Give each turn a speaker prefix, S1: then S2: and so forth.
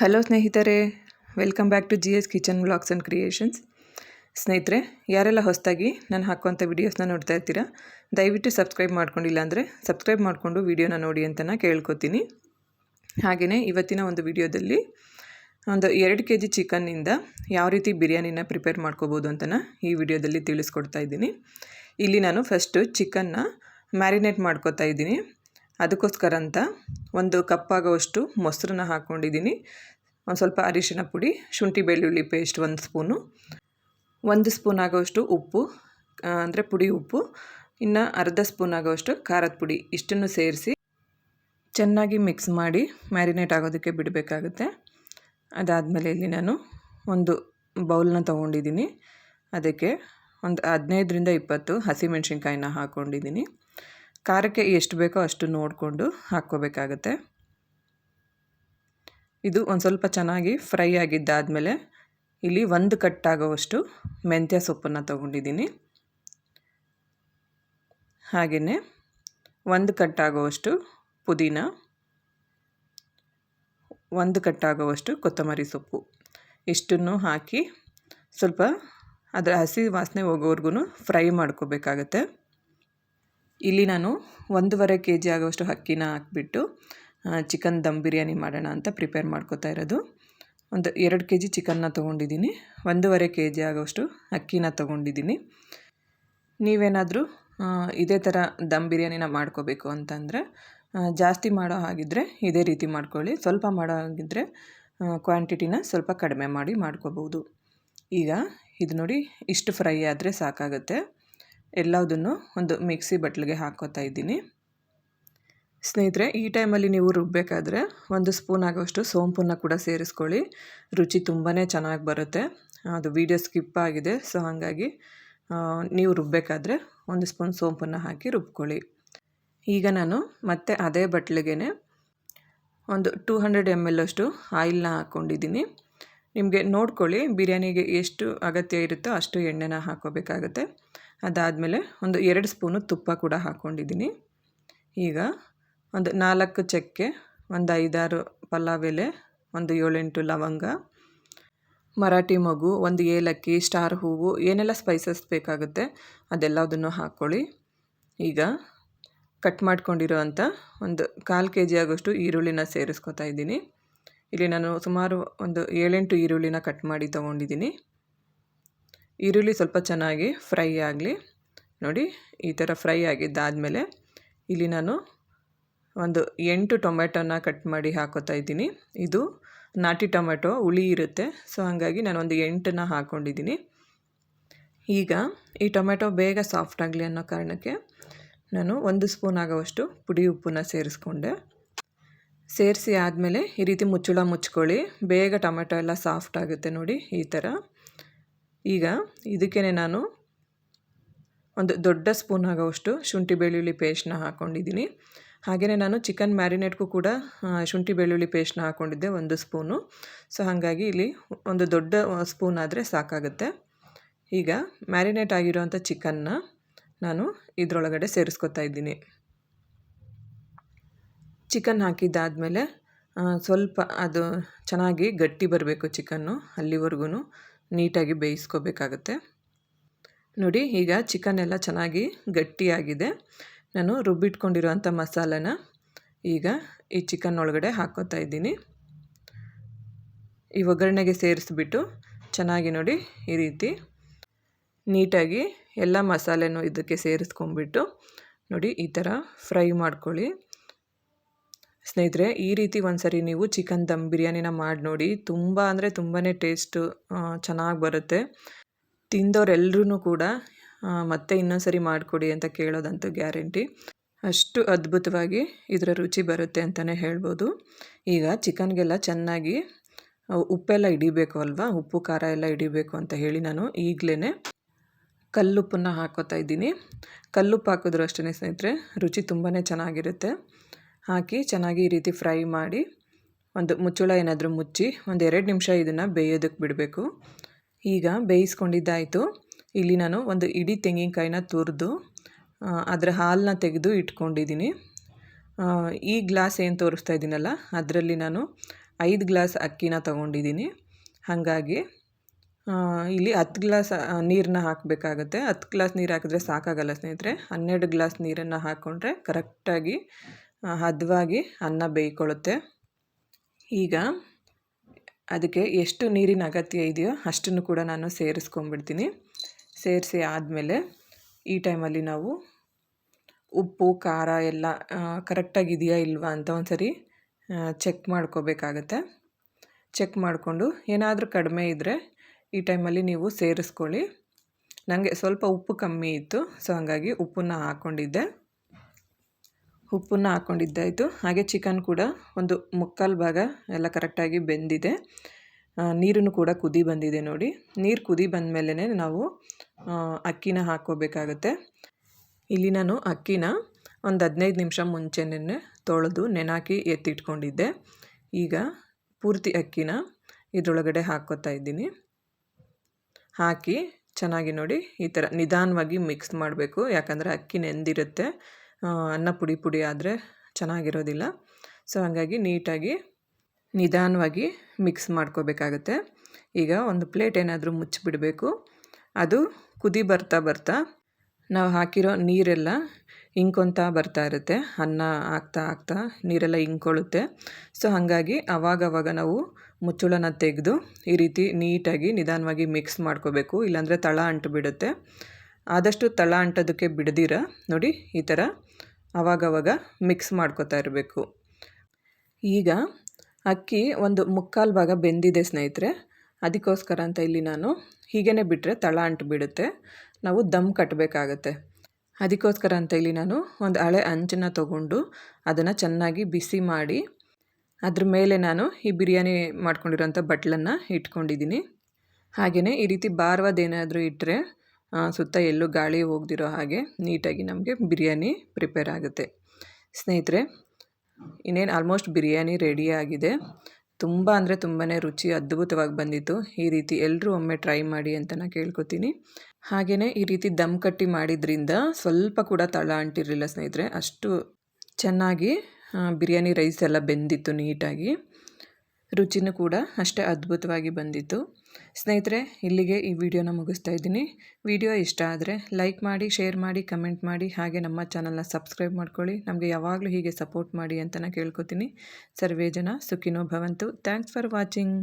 S1: Hello ಸ್ನೇಹಿತರೆ, welcome back to G S kitchen vlogs and creations. ಸ್ನೇಹಿತರೆ, ಯಾರೆಲ್ಲ ಹೊಸದಾಗಿ ನಾನು ಹಾಕುವಂಥ ವೀಡಿಯೋಸ್ನ ನೋಡ್ತಾ ಇರ್ತೀರಾ, ದಯವಿಟ್ಟು ಸಬ್ಸ್ಕ್ರೈಬ್ ಮಾಡ್ಕೊಂಡಿಲ್ಲ ಅಂದರೆ ಸಬ್ಸ್ಕ್ರೈಬ್ ಮಾಡಿಕೊಂಡು ವೀಡಿಯೋನ ನೋಡಿ ಅಂತ ಕೇಳ್ಕೊತೀನಿ. ಹಾಗೆಯೇ ಇವತ್ತಿನ ಒಂದು ವಿಡಿಯೋದಲ್ಲಿ ಒಂದು ಎರಡು ಕೆ ಜಿ ಚಿಕನ್ನಿಂದ ಯಾವ ರೀತಿ ಬಿರಿಯಾನಿನ ಪ್ರಿಪೇರ್ ಮಾಡ್ಕೋಬೋದು ಅಂತ ಈ ವಿಡಿಯೋದಲ್ಲಿ ತಿಳಿಸ್ಕೊಡ್ತಾ ಇದ್ದೀನಿ. ಇಲ್ಲಿ ನಾನು ಫಸ್ಟು ಚಿಕನ್ನ ಮ್ಯಾರಿನೇಟ್ ಮಾಡ್ಕೋತಾ ಇದ್ದೀನಿ. ಅದಕ್ಕೋಸ್ಕರ ಅಂತ ಒಂದು ಕಪ್ಪಾಗುವಷ್ಟು ಮೊಸರನ್ನ ಹಾಕ್ಕೊಂಡಿದ್ದೀನಿ ಒಂದು ಸ್ವಲ್ಪ ಅರಿಶಿನ ಪುಡಿ, ಶುಂಠಿ ಬೆಳ್ಳುಳ್ಳಿ ಪೇಸ್ಟ್ ಒಂದು ಸ್ಪೂನು, ಒಂದು ಸ್ಪೂನ್ ಆಗೋಷ್ಟು ಉಪ್ಪು ಅಂದರೆ ಪುಡಿ ಉಪ್ಪು, ಇನ್ನು ಅರ್ಧ ಸ್ಪೂನ್ ಆಗೋಷ್ಟು ಖಾರದ ಪುಡಿ ಇಷ್ಟನ್ನು ಸೇರಿಸಿ ಚೆನ್ನಾಗಿ ಮಿಕ್ಸ್ ಮಾಡಿ ಮ್ಯಾರಿನೇಟ್ ಆಗೋದಕ್ಕೆ ಬಿಡಬೇಕಾಗುತ್ತೆ. ಅದಾದಮೇಲೆ ಇಲ್ಲಿ ನಾನು ಒಂದು ಬೌಲ್ನ ತೊಗೊಂಡಿದ್ದೀನಿ. ಅದಕ್ಕೆ ಒಂದು ಹದಿನೈದರಿಂದ ಇಪ್ಪತ್ತು ಹಸಿಮೆಣ್ಸಿನ್ಕಾಯಿನ ಹಾಕ್ಕೊಂಡಿದ್ದೀನಿ ಖಾರಕ್ಕೆ ಎಷ್ಟು ಬೇಕೋ ಅಷ್ಟು ನೋಡಿಕೊಂಡು ಹಾಕ್ಕೋಬೇಕಾಗತ್ತೆ. ಇದು ಒಂದು ಸ್ವಲ್ಪ ಚೆನ್ನಾಗಿ ಫ್ರೈ ಆಗಿದ್ದಾದಮೇಲೆ ಇಲ್ಲಿ ಒಂದು ಕಟ್ಟಾಗೋವಷ್ಟು ಮೆಂತ್ಯ ಸೊಪ್ಪನ್ನು ತೊಗೊಂಡಿದ್ದೀನಿ. ಹಾಗೆಯೇ ಒಂದು ಕಟ್ಟಾಗೋವಷ್ಟು ಪುದೀನ, ಒಂದು ಕಟ್ಟಾಗೋವಷ್ಟು ಕೊತ್ತಂಬರಿ ಸೊಪ್ಪು. ಇಷ್ಟನ್ನು ಹಾಕಿ ಸ್ವಲ್ಪ ಅದರ ಹಸಿ ವಾಸನೆ ಹೋಗೋವರೆಗೂ ಫ್ರೈ ಮಾಡ್ಕೋಬೇಕಾಗತ್ತೆ. ಇಲ್ಲಿ ನಾನು ಒಂದೂವರೆ ಕೆ ಜಿ ಆಗುವಷ್ಟು ಅಕ್ಕಿನ ಹಾಕ್ಬಿಟ್ಟು ಚಿಕನ್ ದಮ್ ಬಿರಿಯಾನಿ ಮಾಡೋಣ ಅಂತ ಪ್ರಿಪೇರ್ ಮಾಡ್ಕೋತಾ ಇರೋದು. ಒಂದು ಎರಡು ಕೆ ಜಿ ಚಿಕನ್ನ ತೊಗೊಂಡಿದ್ದೀನಿ. ಒಂದೂವರೆ ಕೆ ಜಿ ಆಗೋಷ್ಟು ಅಕ್ಕಿನ ತೊಗೊಂಡಿದ್ದೀನಿ. ನೀವೇನಾದರೂ ಇದೇ ಥರ ದಮ್ ಬಿರಿಯಾನಿನ ಮಾಡ್ಕೋಬೇಕು ಅಂತಂದರೆ ಜಾಸ್ತಿ ಮಾಡೋ ಹಾಗಿದ್ದರೆ ಇದೇ ರೀತಿ ಮಾಡ್ಕೊಳ್ಳಿ. ಸ್ವಲ್ಪ ಮಾಡೋ ಹಾಗಿದ್ದರೆ ಕ್ವಾಂಟಿಟಿನ ಸ್ವಲ್ಪ ಕಡಿಮೆ ಮಾಡಿ ಮಾಡ್ಕೋಬೋದು. ಈಗ ಇದು ನೋಡಿ ಇಷ್ಟು ಫ್ರೈ ಆದರೆ ಸಾಕಾಗುತ್ತೆ. ಎಲ್ಲದನ್ನು ಒಂದು ಮಿಕ್ಸಿ ಬಟ್ಲಿಗೆ ಹಾಕೋತಾ ಇದ್ದೀನಿ. ಸ್ನೇಹಿತರೆ, ಈ ಟೈಮಲ್ಲಿ ನೀವು ರುಬ್ಬಬೇಕಾದ್ರೆ ಒಂದು ಸ್ಪೂನ್ ಆಗೋಷ್ಟು ಸೋಂಪನ್ನು ಕೂಡ ಸೇರಿಸ್ಕೊಳ್ಳಿ. ರುಚಿ ತುಂಬಾ ಚೆನ್ನಾಗಿ ಬರುತ್ತೆ. ಅದು ವೀಡಿಯೋ ಸ್ಕಿಪ್ ಆಗಿದೆ, ಸೊ ಹಾಗಾಗಿ ನೀವು ರುಬ್ಬಬೇಕಾದ್ರೆ ಒಂದು ಸ್ಪೂನ್ ಸೋಂಪನ್ನು ಹಾಕಿ ರುಬ್ಕೊಳ್ಳಿ. ಈಗ ನಾನು ಮತ್ತೆ ಅದೇ ಬಟ್ಲಿಗೆ ಒಂದು ಟೂ ಹಂಡ್ರೆಡ್ ಎಂ ಎಲ್ ಅಷ್ಟು ಆಯಿಲ್ನ ಹಾಕ್ಕೊಂಡಿದ್ದೀನಿ. ನಿಮಗೆ ನೋಡ್ಕೊಳ್ಳಿ ಬಿರಿಯಾನಿಗೆ ಎಷ್ಟು ಅಗತ್ಯ ಇರುತ್ತೋ ಅಷ್ಟು ಎಣ್ಣೆನ ಹಾಕೋಬೇಕಾಗತ್ತೆ. ಅದಾದಮೇಲೆ ಒಂದು ಎರಡು ಸ್ಪೂನು ತುಪ್ಪ ಕೂಡ ಹಾಕ್ಕೊಂಡಿದ್ದೀನಿ. ಈಗ ಒಂದು ನಾಲ್ಕು ಚಕ್ಕೆ, ಒಂದು ಐದಾರು ಪಲಾವ್ ಎಲೆ ಒಂದು ಏಳೆಂಟು ಲವಂಗ, ಮರಾಠಿ ಮಗು, ಒಂದು ಏಲಕ್ಕಿ, ಸ್ಟಾರ್ ಹೂವು, ಏನೆಲ್ಲ ಸ್ಪೈಸಸ್ ಬೇಕಾಗುತ್ತೆ ಅದೆಲ್ಲದನ್ನು ಹಾಕ್ಕೊಳ್ಳಿ. ಈಗ ಕಟ್ ಮಾಡ್ಕೊಂಡಿರೋ ಅಂಥ ಒಂದು ಕಾಲು ಕೆ ಜಿ ಆಗೋಷ್ಟು ಈರುಳ್ಳಿನ ಸೇರಿಸ್ಕೊತಾ ಇದ್ದೀನಿ. ಇಲ್ಲಿ ನಾನು ಸುಮಾರು ಒಂದು ಏಳೆಂಟು ಈರುಳ್ಳಿನ ಕಟ್ ಮಾಡಿ ತೊಗೊಂಡಿದ್ದೀನಿ. ಈರುಳ್ಳಿ ಸ್ವಲ್ಪ ಚೆನ್ನಾಗಿ ಫ್ರೈ ಆಗಲಿ. ನೋಡಿ, ಈ ಥರ ಫ್ರೈ ಆಗಿದ್ದಾದಮೇಲೆ ಇಲ್ಲಿ ನಾನು ಒಂದು ಎಂಟು ಟೊಮೆಟೊನ ಕಟ್ ಮಾಡಿ ಹಾಕೋತಾ ಇದ್ದೀನಿ. ಇದು ನಾಟಿ ಟೊಮೆಟೊ ಹುಳಿ ಇರುತ್ತೆ. ಸೊ, ಹಾಗಾಗಿ ನಾನು ಒಂದು ಎಂಟನ್ನ ಹಾಕ್ಕೊಂಡಿದ್ದೀನಿ ಈಗ ಈ ಟೊಮೆಟೊ ಬೇಗ ಸಾಫ್ಟ್ ಆಗಲಿ ಅನ್ನೋ ಕಾರಣಕ್ಕೆ ನಾನು ಒಂದು ಸ್ಪೂನ್ ಆಗೋವಷ್ಟು ಪುಡಿ ಉಪ್ಪನ್ನ ಸೇರಿಸ್ಕೊಂಡೆ. ಸೇರಿಸಿ ಆದಮೇಲೆ ಈ ರೀತಿ ಮುಚ್ಚಳ ಮುಚ್ಕೊಳ್ಳಿ. ಬೇಗ ಟೊಮೆಟೊ ಎಲ್ಲ ಸಾಫ್ಟ್ ಆಗುತ್ತೆ ನೋಡಿ, ಈ ಥರ. ಈಗ ಇದಕ್ಕೇ ನಾನು ಒಂದು ದೊಡ್ಡ ಸ್ಪೂನ್ ಆಗೋವಷ್ಟು ಶುಂಠಿ ಬೆಳ್ಳುಳ್ಳಿ ಪೇಸ್ಟ್ನ ಹಾಕ್ಕೊಂಡಿದ್ದೀನಿ ಹಾಗೆಯೇ ನಾನು ಚಿಕನ್ ಮ್ಯಾರಿನೇಟ್ಗೂ ಕೂಡ ಶುಂಠಿ ಬೆಳ್ಳುಳ್ಳಿ ಪೇಸ್ಟ್ನ ಹಾಕ್ಕೊಂಡಿದ್ದೆ ಒಂದು ಸ್ಪೂನು. ಸೊ, ಹಾಗಾಗಿ ಇಲ್ಲಿ ಒಂದು ದೊಡ್ಡ ಸ್ಪೂನ್ ಆದರೆ ಸಾಕಾಗುತ್ತೆ. ಈಗ ಮ್ಯಾರಿನೇಟ್ ಆಗಿರೋವಂಥ ಚಿಕನ್ನ ನಾನು ಇದರೊಳಗಡೆ ಸೇರಿಸ್ಕೊತಾ ಇದ್ದೀನಿ. ಚಿಕನ್ ಹಾಕಿದ್ದಾದಮೇಲೆ ಸ್ವಲ್ಪ ಅದು ಚೆನ್ನಾಗಿ ಗಟ್ಟಿ ಬರಬೇಕು ಚಿಕನ್ನು ಅಲ್ಲಿವರೆಗೂ ನೀಟಾಗಿ ಬೇಯಿಸ್ಕೋಬೇಕಾಗತ್ತೆ. ನೋಡಿ, ಈಗ ಚಿಕನ್ ಎಲ್ಲ ಚೆನ್ನಾಗಿ ಗಟ್ಟಿಯಾಗಿದೆ. ನಾನು ರುಬ್ಬಿಟ್ಕೊಂಡಿರುವಂಥ ಮಸಾಲನ ಈಗ ಈ ಚಿಕನ್ ಒಳಗಡೆ ಹಾಕೋತಾ ಇದ್ದೀನಿ. ಈ ಒಗ್ಗರಣೆಗೆ ಸೇರಿಸ್ಬಿಟ್ಟು ಚೆನ್ನಾಗಿ ನೋಡಿ ಈ ರೀತಿ ನೀಟಾಗಿ ಎಲ್ಲ ಮಸಾಲೆನೂ ಇದಕ್ಕೆ ಸೇರಿಸ್ಕೊಂಡ್ಬಿಟ್ಟು ನೋಡಿ ಈ ಥರ ಫ್ರೈ ಮಾಡ್ಕೊಳ್ಳಿ. ಸ್ನೇಹಿತರೆ, ಈ ರೀತಿ ಒಂದ್ಸರಿ ನೀವು ಚಿಕನ್ ದಮ್ ಬಿರಿಯಾನಿನ ಮಾಡಿ ನೋಡಿ. ತುಂಬ ಅಂದರೆ ತುಂಬಾ ಟೇಸ್ಟು ಚೆನ್ನಾಗಿ ಬರುತ್ತೆ. ತಿಂದವರೆಲ್ಲರೂ ಕೂಡ ಮತ್ತೆ ಇನ್ನೊಂದು ಸರಿ ಮಾಡಿಕೊಡಿ ಅಂತ ಕೇಳೋದಂತೂ ಗ್ಯಾರಂಟಿ. ಅಷ್ಟು ಅದ್ಭುತವಾಗಿ ಇದರ ರುಚಿ ಬರುತ್ತೆ ಅಂತಲೇ ಹೇಳ್ಬೋದು. ಈಗ ಚಿಕನ್ಗೆಲ್ಲ ಚೆನ್ನಾಗಿ ಉಪ್ಪೆಲ್ಲ ಹಿಡಿಬೇಕು ಅಲ್ವಾ? ಉಪ್ಪು, ಖಾರ ಎಲ್ಲ ಹಿಡಿಬೇಕು ಅಂತ ಹೇಳಿ ನಾನು ಈಗಲೇ ಕಲ್ಲುಪ್ಪನ್ನು ಹಾಕೋತಾ ಇದ್ದೀನಿ. ಕಲ್ಲುಪ್ಪು ಹಾಕಿದ್ರು ಅಷ್ಟೇ ಸ್ನೇಹಿತರೆ, ರುಚಿ ತುಂಬಾ ಚೆನ್ನಾಗಿರುತ್ತೆ. ಹಾಕಿ ಚೆನ್ನಾಗಿ ಈ ರೀತಿ ಫ್ರೈ ಮಾಡಿ ಒಂದು ಮುಚ್ಚಳ ಏನಾದರೂ ಮುಚ್ಚಿ ಒಂದು ಎರಡು ನಿಮಿಷ ಇದನ್ನು ಬೇಯೋದಕ್ಕೆ ಬಿಡಬೇಕು. ಈಗ ಬೇಯಿಸ್ಕೊಂಡಿದ್ದಾಯಿತು. ಇಲ್ಲಿ ನಾನು ಒಂದು ಇಡೀ ತೆಂಗಿನಕಾಯಿನ ತುರಿದು ಅದರ ಹಾಲನ್ನ ತೆಗೆದು ಇಟ್ಕೊಂಡಿದ್ದೀನಿ. ಈ ಗ್ಲಾಸ್ ಏನು ತೋರಿಸ್ತಾ ಇದ್ದೀನಲ್ಲ ಅದರಲ್ಲಿ ನಾನು ಐದು ಗ್ಲಾಸ್ ಅಕ್ಕಿನ ತೊಗೊಂಡಿದ್ದೀನಿ. ಹಾಗಾಗಿ ಇಲ್ಲಿ ಹತ್ತು ಗ್ಲಾಸ್ ನೀರನ್ನ ಹಾಕಬೇಕಾಗತ್ತೆ. ಹತ್ತು ಗ್ಲಾಸ್ ನೀರು ಹಾಕಿದ್ರೆ ಸಾಕಾಗಲ್ಲ ಸ್ನೇಹಿತರೆ. ಹನ್ನೆರಡು ಗ್ಲಾಸ್ ನೀರನ್ನು ಹಾಕ್ಕೊಂಡ್ರೆ ಕರೆಕ್ಟಾಗಿ ಹದವಾಗಿ ಅನ್ನ ಬೇಯ್ಕೊಳ್ಳುತ್ತೆ. ಈಗ ಅದಕ್ಕೆ ಎಷ್ಟು ನೀರಿನ ಅಗತ್ಯ ಇದೆಯೋ ಅಷ್ಟನ್ನು ಕೂಡ ನಾನು ಸೇರಿಸ್ಕೊಂಡ್ಬಿಡ್ತೀನಿ. ಸೇರಿಸಿ ಆದಮೇಲೆ ಈ ಟೈಮಲ್ಲಿ ನಾವು ಉಪ್ಪು, ಖಾರ ಎಲ್ಲ ಕರೆಕ್ಟಾಗಿದೆಯಾ ಇಲ್ವಾ ಅಂತ ಒಂದು ಸರಿ ಚೆಕ್ ಮಾಡ್ಕೋಬೇಕಾಗತ್ತೆ. ಚೆಕ್ ಮಾಡಿಕೊಂಡು ಏನಾದರೂ ಕಡಿಮೆ ಇದ್ದರೆ ಈ ಟೈಮಲ್ಲಿ ನೀವು ಸೇರಿಸ್ಕೊಳ್ಳಿ. ನನಗೆ ಸ್ವಲ್ಪ ಉಪ್ಪು ಕಮ್ಮಿ ಇತ್ತು, ಸೊ ಹಾಗಾಗಿ ಉಪ್ಪನ್ನ ಹಾಕ್ಕೊಂಡಿದ್ದೆ. ಉಪ್ಪನ್ನ ಹಾಕ್ಕೊಂಡಿದ್ದಾಯಿತು ಹಾಗೆ ಚಿಕನ್ ಕೂಡ ಒಂದು ಮುಕ್ಕಾಲು ಭಾಗ ಎಲ್ಲ ಕರೆಕ್ಟಾಗಿ ಬೆಂದಿದೆ. ನೀರನ್ನು ಕೂಡ ಕುದಿ ಬಂದಿದೆ ನೋಡಿ. ನೀರು ಕುದಿ ಬಂದ ಮೇಲೆ ನಾವು ಅಕ್ಕಿನ ಹಾಕ್ಕೋಬೇಕಾಗತ್ತೆ. ಇಲ್ಲಿ ನಾನು ಅಕ್ಕಿನ ಒಂದು ಹದಿನೈದು ನಿಮಿಷ ಮುಂಚೆನೇ ತೊಳೆದು ನೆನಾಕಿ ಎತ್ತಿಟ್ಕೊಂಡಿದ್ದೆ. ಈಗ ಪೂರ್ತಿ ಅಕ್ಕಿನ ಇದರೊಳಗಡೆ ಹಾಕ್ಕೋತಾ ಇದ್ದೀನಿ. ಹಾಕಿ ಚೆನ್ನಾಗಿ ನೋಡಿ ಈ ಥರ ನಿಧಾನವಾಗಿ ಮಿಕ್ಸ್ ಮಾಡಬೇಕು. ಯಾಕಂದರೆ ಅಕ್ಕಿ ನೆಂದಿರುತ್ತೆ. ಅನ್ನ ಪುಡಿ ಪುಡಿ ಆದರೆ ಚೆನ್ನಾಗಿರೋದಿಲ್ಲ. ಸೊ ಹಾಗಾಗಿ ನೀಟಾಗಿ ನಿಧಾನವಾಗಿ ಮಿಕ್ಸ್ ಮಾಡ್ಕೋಬೇಕಾಗತ್ತೆ. ಈಗ ಒಂದು ಪ್ಲೇಟ್ ಏನಾದರೂ ಮುಚ್ಚಿಬಿಡಬೇಕು. ಅದು ಕುದಿ ಬರ್ತಾ ಬರ್ತಾ ನಾವು ಹಾಕಿರೋ ನೀರೆಲ್ಲ ಇಂಕೊತಾ ಬರ್ತಾ ಇರುತ್ತೆ. ಅನ್ನ ಆಗ್ತಾ ಆಗ್ತಾ ನೀರೆಲ್ಲ ಇಂಕೊಳ್ಳುತ್ತೆ ಸೊ ಹಾಗಾಗಿ ಅವಾಗವಾಗ ನಾವು ಮುಚ್ಚಳನ ತೆಗೆದು ಈ ರೀತಿ ನೀಟಾಗಿ ನಿಧಾನವಾಗಿ ಮಿಕ್ಸ್ ಮಾಡ್ಕೋಬೇಕು. ಇಲ್ಲಾಂದರೆ ತಳ ಅಂಟು ಬಿಡುತ್ತೆ ಆದಷ್ಟು ತಳ ಅಂಟೋದಕ್ಕೆ ಬಿಡದಿರ. ನೋಡಿ, ಈ ಥರ ಅವಾಗವಾಗ ಮಿಕ್ಸ್ ಮಾಡ್ಕೋತಾ ಇರಬೇಕು. ಈಗ ಅಕ್ಕಿ ಒಂದು ಮುಕ್ಕಾಲು ಭಾಗ ಬೆಂದಿದೆ ಸ್ನೇಹಿತರೆ, ಅದಕ್ಕೋಸ್ಕರ ಅಂತ ಇಲ್ಲಿ ನಾನು ಹೀಗೇ ಬಿಟ್ಟರೆ ತಳ ಅಂಟು ಬಿಡುತ್ತೆ. ನಾವು ದಮ್ ಕಟ್ಟಬೇಕಾಗತ್ತೆ ಅದಕ್ಕೋಸ್ಕರ ಅಂತ ಇಲ್ಲಿ ನಾನು ಒಂದು ಹಳೆ ಅಂಚನ್ನು ತೊಗೊಂಡು ಅದನ್ನು ಚೆನ್ನಾಗಿ ಬಿಸಿ ಮಾಡಿ ಅದ್ರ ಮೇಲೆ ನಾನು ಈ ಬಿರಿಯಾನಿ ಮಾಡ್ಕೊಂಡಿರೋಂಥ ಬಟ್ಲನ್ನು ಇಟ್ಕೊಂಡಿದ್ದೀನಿ. ಹಾಗೆಯೇ ಈ ರೀತಿ ಭಾರವಾದೇನಾದರೂ ಇಟ್ಟರೆ ಸುತ್ತ ಎಲ್ಲೂ ಗಾಳಿ ಹೋಗ್ದಿರೋ ಹಾಗೆ ನೀಟಾಗಿ ನಮಗೆ ಬಿರಿಯಾನಿ ಪ್ರಿಪೇರ್ ಆಗುತ್ತೆ. ಸ್ನೇಹಿತರೆ, ಇನ್ನೇನು ಆಲ್ಮೋಸ್ಟ್ ಬಿರಿಯಾನಿ ರೆಡಿ ಆಗಿದೆ. ತುಂಬ ಅಂದರೆ ತುಂಬಾ ರುಚಿ ಅದ್ಭುತವಾಗಿ ಬಂದಿತ್ತು. ಈ ರೀತಿ ಎಲ್ಲರೂ ಒಮ್ಮೆ ಟ್ರೈ ಮಾಡಿ ಅಂತ ನಾನು ಕೇಳ್ಕೊತೀನಿ. ಹಾಗೆಯೇ ಈ ರೀತಿ ದಮ್ ಕಟ್ಟಿ ಮಾಡಿದ್ರಿಂದ ಸ್ವಲ್ಪ ಕೂಡ ತಳ ಅಂಟಿರಲಿಲ್ಲ ಸ್ನೇಹಿತರೆ. ಅಷ್ಟು ಚೆನ್ನಾಗಿ ಬಿರಿಯಾನಿ ರೈಸ್ ಎಲ್ಲ ಬೆಂದಿತ್ತು ನೀಟಾಗಿ. ರುಚಿನೂ ಕೂಡ ಅಷ್ಟೇ ಅದ್ಭುತವಾಗಿ ಬಂದಿತ್ತು. ಸ್ನೇಹಿತರೆ, ಇಲ್ಲಿಗೆ ಈ ವಿಡಿಯೋನ ಮುಗಿಸ್ತಾ ಇದ್ದೀನಿ. ವಿಡಿಯೋ ಇಷ್ಟ ಆದರೆ ಲೈಕ್ ಮಾಡಿ, ಶೇರ್ ಮಾಡಿ, ಕಮೆಂಟ್ ಮಾಡಿ, ಹಾಗೆ ನಮ್ಮ ಚಾನಲ್ನ ಸಬ್ಸ್ಕ್ರೈಬ್ ಮಾಡ್ಕೊಳ್ಳಿ. ನಮಗೆ ಯಾವಾಗಲೂ ಹೀಗೆ ಸಪೋರ್ಟ್ ಮಾಡಿ ಅಂತ ಕೇಳ್ಕೊತೀನಿ. ಸರ್ವೇ ಜನ ಸುಖಿನೋ ಭವಂತು. Thanks for watching.